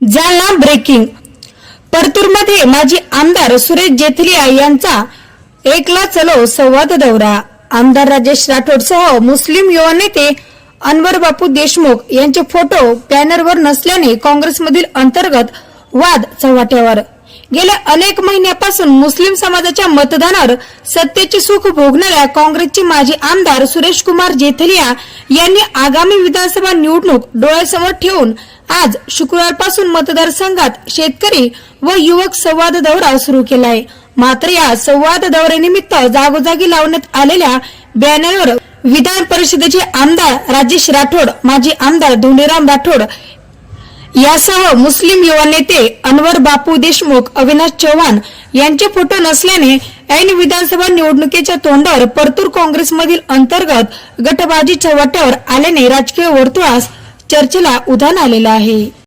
Jalna breaking परतूरमध्ये माजी आमदार सुरेश जेथलिया यांचा एकला चलो संवाद दौरा. आमदार राजेश राठोडसह मुस्लिम युवा नेते अनवर बापू देशमुख यांचे फोटो बॅनरवर नसल्याने काँग्रेसमधील अंतर्गत वाद चव्हाट्यावर. गेल्या अनेक महिन्यापासून मुस्लिम समाजाच्या मतदानावर सत्तेचे सुख भोगणाऱ्या काँग्रेसचे माजी आमदार सुरेश कुमार जेथलिया यांनी आगामी विधानसभा निवडणूक डोळ्यासमोर ठेवून आज शुक्रवारपासून मतदारसंघात शेतकरी व युवक संवाद दौरा सुरू केला आहे मात्र या संवाद दौऱ्यानिमित्त जागोजागी लावण्यात आलेल्या बॅनरवर विधान परिषदेचे आमदार राजेश राठोड माजी आमदार धोंडीराम राठोड यासह मुस्लिम युवा नेते अनवर बापू देशमुख अविनाश चव्हाण यांचे फोटो नसल्याने ऐन विधानसभा निवडणुकीच्या तोंडावर परतूर काँग्रेसमधील अंतर्गत गटबाजी वाट्यावर आल्याने राजकीय वर्तुळास चर्चेला उधाण आलेलं आहे.